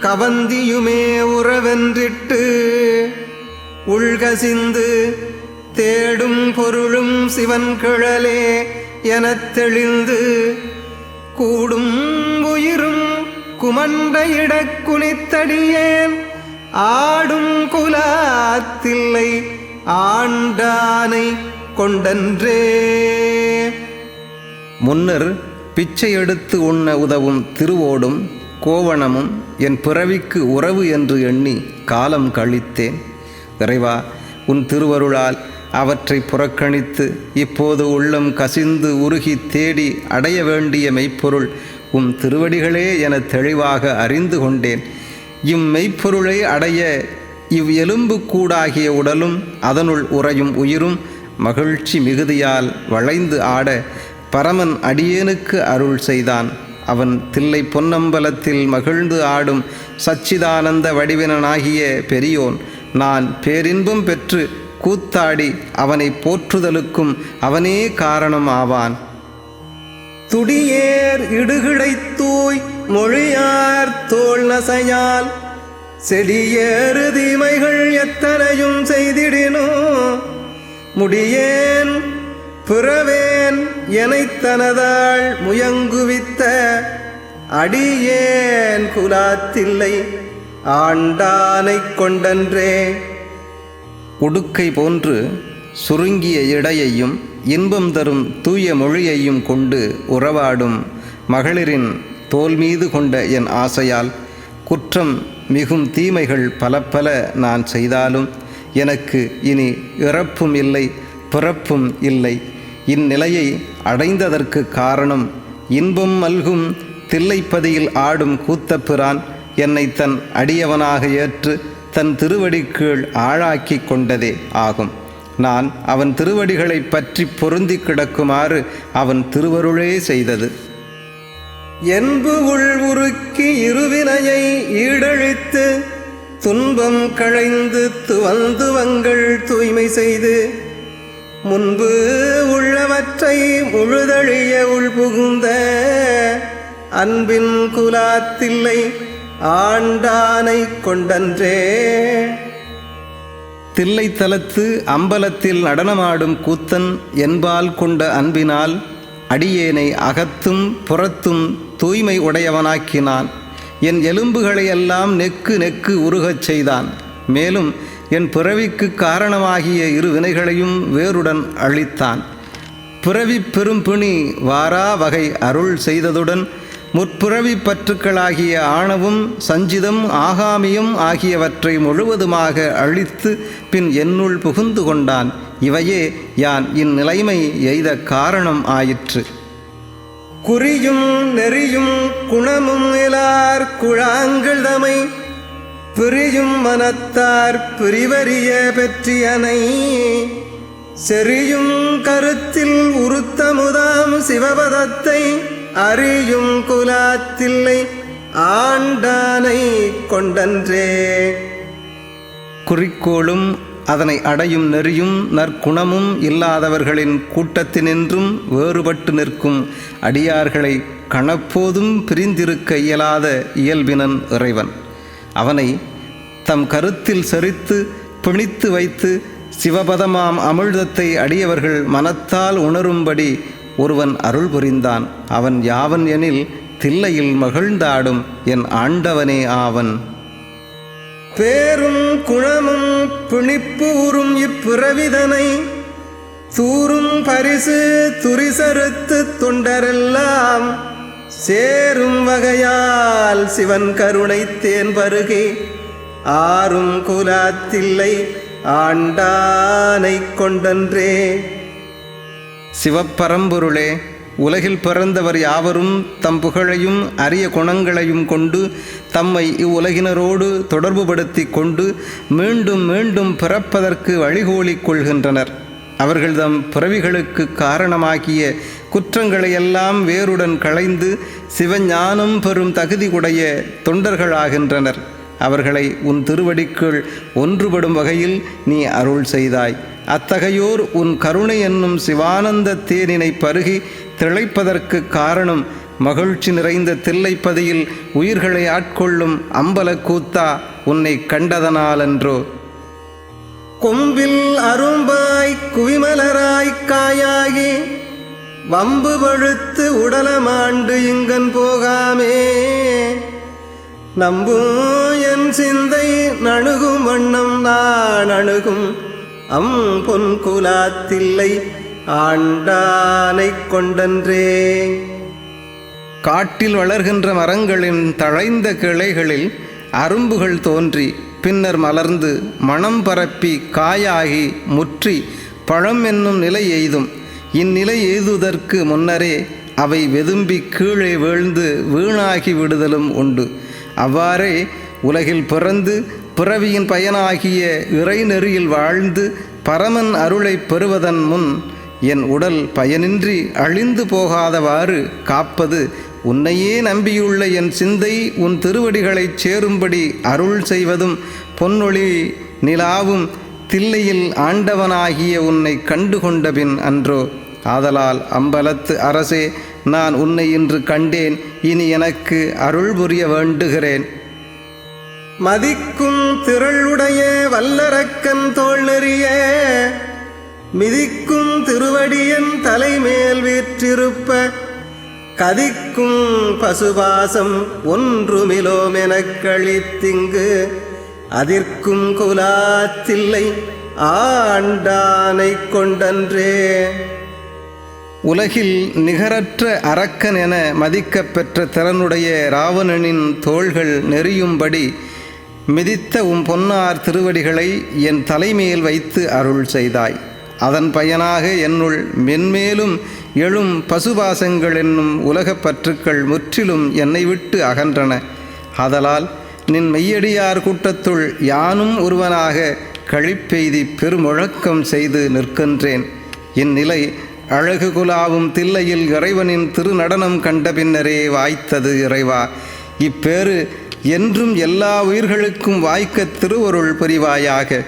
கவந்தியுமே உறவென்றிட்டு உள்கசிந்து தேடும் பொருளும் சிவன் கிழலே எனத் தெளிந்து கூடும் உயிரும் குமண்ட இடக் குனித்தடியேன். ஆடும் குலாத்தில்லை ஆண்டானை கொண்டன்றே. முன்னர் பிச்சை எடுத்து உண்ண உதவும் திருவோடும் கோவணமும் என் பிறவிக்கு உறவு என்று எண்ணி காலம் கழித்தேன். இறைவா உன் திருவருளால் அவற்றை புறக்கணித்து இப்போது உள்ளம் கசிந்து உருகி தேடி அடைய வேண்டிய மெய்ப்பொருள் உம் திருவடிகளே என தெளிவாக அறிந்து கொண்டேன். இம்மெய்ப்பொருளை அடைய இவ் எலும்பு கூடாகிய உடலும் அதனுள் உறையும் உயிரும் மகிழ்ச்சி மிகுதியால் வளைந்து ஆட பரமன் அடியேனுக்கு அருள் செய்தான். அவன் தில்லை பொன்னம்பலத்தில் மகிழ்ந்து ஆடும் சச்சிதானந்த வடிவினனாகிய பெரியோன். நான் பேரின்பம் பெற்று கூத்தாடி அவனை போற்றுதலுக்கும் அவனே காரணம் ஆவான் துடியேர் இடுகிடைத்தூய் மொழியார் தோல் நசையால் செடியேறு தீமைகள் எத்தனையும் செய்திடினோ. முடியேன் பிறவேன் எனைத்தனதாள் முயங்குவித்த அடியேன் குலாத்தில்லை ஆண்டானைக் கொண்டன்றே. உடுக்கை போன்று சுருங்கிய இடையையும் இன்பம் தரும் தூய மொழியையும் கொண்டு உறவாடும் மகளிரின் தோல் மீது கொண்ட என் ஆசையால் குற்றம் மிகும் தீமைகள் பல பல நான் செய்தாலும் எனக்கு இனி இறப்பும் இல்லை பிறப்பும் இல்லை. இந்நிலையை அடைந்ததற்கு காரணம் இன்பம் மல்கும் தில்லைப்பதியில் ஆடும் கூத்தப்பிரான் என்னை தன் அடியவனாக ஏற்று தன் திருவடிக்கீழ் ஆளாக்கி கொண்டதே ஆகும். நான் அவன் திருவடிகளைப் பற்றி பொருந்தி கிடக்குமாறு அவன் திருவருளே செய்தது. என்பு உள் உருக்கி இருவினையை ஈடழித்து துன்பம் களைந்து துவந்துவங்கள் தூய்மை செய்து முன்பு உள்ளவற்றை முழுதழிய உள் புகுந்த அன்பின் குலாத்தில்லை ஆண்டானை கொண்டன்றே. தில்லைத்தலத்து அம்பலத்தில் நடனமாடும் கூத்தன் என்பால் கொண்ட அன்பினால் அடியேனை அகத்தும் புறத்தும் தூய்மை உடையவனாக்கினான். என் எலும்புகளையெல்லாம் நெக்கு நெக்கு உருகச் செய்தான். மேலும் என் பிறவிக்கு காரணமாகிய இரு வினைகளையும் வேறுடன் அழித்தான். பிறவி பெரும்பிணி வாரா வகை அருள் செய்ததுடன் முற்பிறவி பற்றுக்களாகிய ஆணவும் சஞ்சிதம் ஆகாமியும் ஆகியவற்றை முழுவதுமாக அழித்து பின் என்னுள் புகுந்து கொண்டான். இவையே யான் இந்நிலைமை எய்த காரணம் ஆயிற்று. குறியும் நெறியும் குணமும் இலார் குழாங்கள் தமை பிரியும் மனத்தார் பிரிவறிய பெற்றியனை. செறியும் கருத்தில் உருத்தமுதாம் சிவபதத்தை. அறியும் குலாத்தில்லை ஆண்டானை கொண்டன்றே. குறிக்கோளும் அதனை அடையும் நெறியும் நற்குணமும் இல்லாதவர்களின் கூட்டத்தினின்றும் வேறுபட்டு நிற்கும் அடியார்களை கணப்போதும் பிரிந்திருக்க இயலாத இயல்பினன் இறைவன். அவனை தம் கருத்தில் செறித்து பிணித்து வைத்து சிவபதமாம் அமிழ்தத்தை அடியவர்கள் மனத்தால் உணரும்படி ஒருவன் அருள் புரிந்தான். அவன் யாவன் எனில் தில்லையில் மகிழ்ந்தாடும் என் ஆண்டவனே ஆவன். பேரும் குணமும் பிணிப்பூரும் இப்பிறவிதனை தூரும் பரிசு துரிசறுத்து தொண்டரெல்லாம் சேரும் வகையால் சிவன் கருணை தேன் பருகே ஆறும் குலாத்தில்லை ஆண்டானை கொண்டன்றே. சிவப்பரம்பொருளே உலகில் பிறந்தவர் யாவரும் தம் புகழையும் அரிய குணங்களையும் கொண்டு தம்மை இவ்வுலகினரோடு தொடர்புபடுத்தி கொண்டு மீண்டும் மீண்டும் பிறப்பதற்கு வழிகோலிக் கொள்கின்றனர். அவர்கள்தம் பிறவிகளுக்கு காரணமாகிய குற்றங்களையெல்லாம் வேருடன் களைந்து சிவஞானம் பெறும் தகுதி உடைய தொண்டர்களாகின்றனர். அவர்களை உன் திருவடிக்குள் ஒன்றுபடும் வகையில் நீ அருள் செய்தாய். அத்தகையோர் உன் கருணை என்னும் சிவானந்த தேனினை பருகி திளைப்பதற்கு காரணம் மகிழ்ச்சி நிறைந்த தில்லைப்பதியில் உயிர்களை ஆட்கொள்ளும் அம்பலக்கூத்தா உன்னை கண்டதனாலன்றோ. கொம்பில் அரும்பாய் குவிமலராய் காயாகி வம்பு பழுத்து உடலமாண்டு இங்கன் போகாமே. நம்பும் என் சிந்தை நணுகும் வண்ணம் நான் அணுகும் அம் பொன் குலாத்தில்லை ஆண்டானைக் கொண்டன்றே. காட்டில் வளர்கின்ற மரங்களின் தழைந்த கிளைகளில் அரும்புகள் தோன்றி பின்னர் மலர்ந்து மணம் பரப்பி காயாகி முற்றி பழம் என்னும் நிலை எய்தும். இந்நிலை எய்துவதற்கு முன்னரே அவை வெதும்பி கீழே வீழ்ந்து வீணாகி விடுதலும் உண்டு. அவ்வாறே உலகில் பிறந்து பிறவியின் பயனாகிய இறைநெறியில் வாழ்ந்து பரமன் அருளைப் பெறுவதன் முன் என் உடல் பயனின்றி அழிந்து போகாதவாறு காப்பது உன்னையே நம்பியுள்ள என் சிந்தை உன் திருவடிகளைச் சேரும்படி அருள் செய்வதும் பொன்னொழி நிலாவும் தில்லையில் ஆண்டவனாகிய உன்னை கண்டுகொண்டபின் அன்றோ. ஆதலால் அம்பலத்து அரசே நான் உன்னை இன்று கண்டேன். இனி எனக்கு அருள் புரிய வேண்டுகிறேன். மதிக்கும் திரளுடைய வல்லரக்கன் தோல் நெறிய மிதிக்கும் திருவடியன் தலைமேல் வீற்றிருப்ப கதிக்கும் பசுபாசம் ஒன்றுமிலோமெனக் கழித்திங்கு அதிர்க்கும் குலாத்தில்லை ஆண்டானைக் கொண்டன்றே. உலகில் நிகரற்ற அரக்கன் என மதிக்கப்பெற்ற திறனுடைய ராவணனின் தோள்கள் நெறியும்படி மிதித்த உம் பொன்னார் திருவடிகளை என் தலைமையில் வைத்து அருள் செய்தாய். அதன் பயனாக என்னுள் மென்மேலும் எழும் பசுபாசங்கள் என்னும் உலகப் பற்றுக்கள் முற்றிலும் என்னை விட்டு அகன்றன. ஆதலால் நின் மெய்யடியார் கூட்டத்துள் யானும் ஒருவனாக கழிப்பெய்தி பெருமுழக்கம் செய்து நிற்கின்றேன். இந்நிலை அழகு குலாவும் தில்லையில் இறைவனின் திருநடனம் கண்ட பின்னரே வாய்த்தது இறைவா. இப்பேறு என்றும் எல்லா உயிர்களுக்கும் வாய்க்க திருவருள் புரிவாயாக.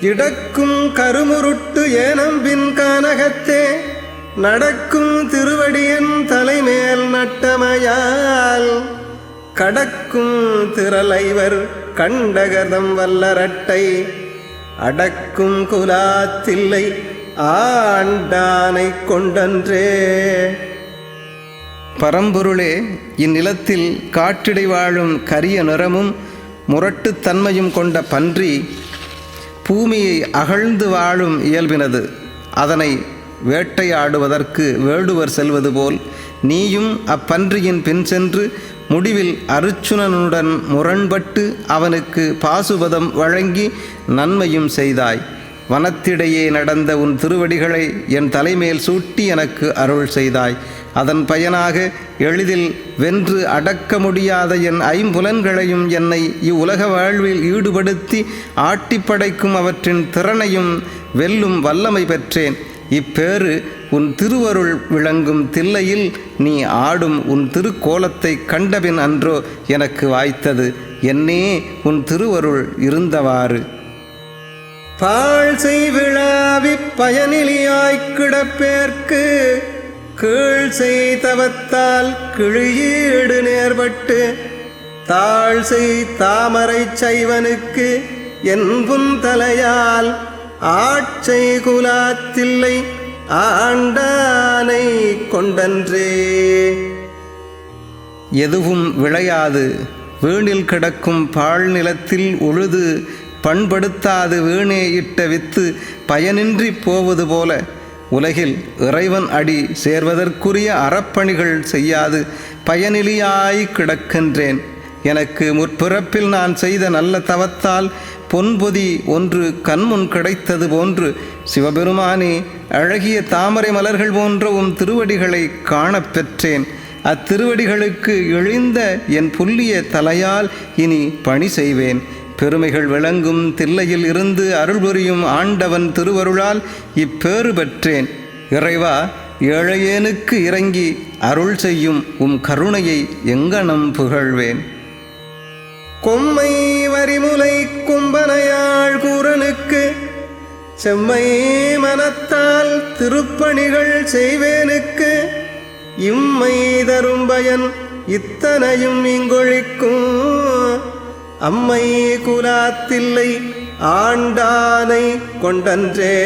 இடக்கும் கருமுருட்டு ஏனம்பின் கானகத்தே நடக்கும் திருவடியன் தலைமேல் நட்டமையால் கடக்கும் திரளைவர் கண்டகதம் வல்லரட்டை அடக்கும் குலாத்தில்லை ஆண்டானைக் கொண்டன்றே. பரம்பொருளே இந்நிலத்தில் காற்றிடை வாழும் கரிய நிறமும் முரட்டுத்தன்மையும் கொண்ட பன்றி பூமியை அகழ்ந்து வாழும் இயல்பினது. அதனை வேட்டையாடுவதற்கு வேடுவர் செல்வது போல் நீயும் அப்பன்றியின் பின் சென்று முடிவில் அருச்சுனனுடன் முரண்பட்டு அவனுக்கு பாசுபதம் வழங்கி நன்மையும் செய்தாய். வனத்திடையே நடந்த உன் திருவடிகளை என் தலைமேல் சூட்டி எனக்கு அருள் செய்தாய். அதன் பயனாக எளிதில் வென்று அடக்க முடியாத என் ஐம்புலன்களையும் என்னை இவ்வுலக வாழ்வில் ஈடுபடுத்தி ஆட்டிப்படைக்கும் அவற்றின் திறனையும் வெல்லும் வல்லமை பெற்றேன். இப்பேறு உன் திருவருள் விளங்கும் தில்லையில் நீ ஆடும் உன் திருக்கோலத்தை கண்டபின் அன்றோ எனக்கு வாய்த்தது. என்னே உன் திருவருள் இருந்தவாறு. பாழ் செய்விழாவிப் பயனிலியாய்க் கிடப்பேர்க்கு கீழ் செய்தவத்தால் கிழியீடு நேர்பட்டு தாழ் செய் தாமரைச் சைவனுக்கு என்பும் தலையால் ஆட்சை குலாத்தில்லை ஆண்டானை கொண்டன்றே. எதுவும் விளையாது வீணில் கிடக்கும் பாழ் நிலத்தில் உழுது பண்படுத்தாது வீணே இட்ட வித்து பயனின்றி போவது போல. உலகில் இறைவன் அடி சேர்வதற்குரிய அறப்பணிகள் செய்யாது. பயனிலியாய் கிடக்கின்றேன். எனக்கு முற்பிறப்பில் நான் செய்த நல்ல தவத்தால் பொன்பொதி ஒன்று கண்முன் கிடைத்தது போன்று சிவபெருமானே அழகிய தாமரை மலர்கள் போன்ற உம் திருவடிகளை காணப் பெற்றேன். அத்திருவடிகளுக்கு இழிந்த என் புல்லிய தலையால் இனி பணி செய்வேன். பெருமைகள் விளங்கும் தில்லையில் இருந்து அருள் புரியும் ஆண்டவன் திருவருளால் இப்பேறு பெற்றேன். இறைவா ஏழையேனுக்கு இறங்கி அருள் செய்யும் உம் கருணையை எங்கனம் புகழ்வேன். கொம்மை வரிமுலை கும்பனையாள் கூறனுக்கு செம்மை மனத்தால் திருப்பணிகள் செய்வேனுக்கு இம்மை தரும் பயன் இத்தனையும் இங்கொழிக்கும். அம்மை குலாத்தில்லை ஆண்டானை கொண்டன்றே.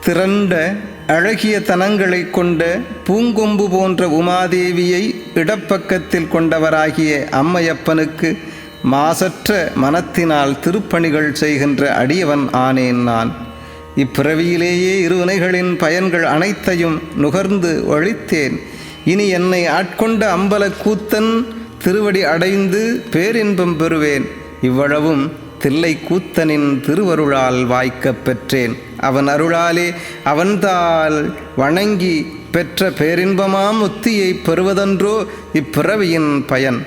திரண்ட அழகிய தனங்களை கொண்ட பூங்கொம்பு போன்ற உமாதேவியை இடப்பக்கத்தில் கொண்டவராகிய அம்மையப்பனுக்கு மாசற்ற மனத்தினால் திருப்பணிகள் செய்கின்ற அடியவன் ஆனேன் நான். இப்பிறவியிலேயே இருவினைகளின் பயன்கள் அனைத்தையும் நுகர்ந்து ஒழித்தேன். இனி என்னை ஆட்கொண்ட அம்பலக்கூத்தன் திருவடி அடைந்து பேரின்பம் பெறுவேன். இவ்வளவும் தில்லை கூத்தனின் திருவருளால் வாய்க்கப் பெற்றேன். அவன் அருளாலே அவன்தால் வணங்கி பெற்ற பேரின்பமாம் முத்தியை பெறுவதன்றோ இப்பிறவியின் பயன்.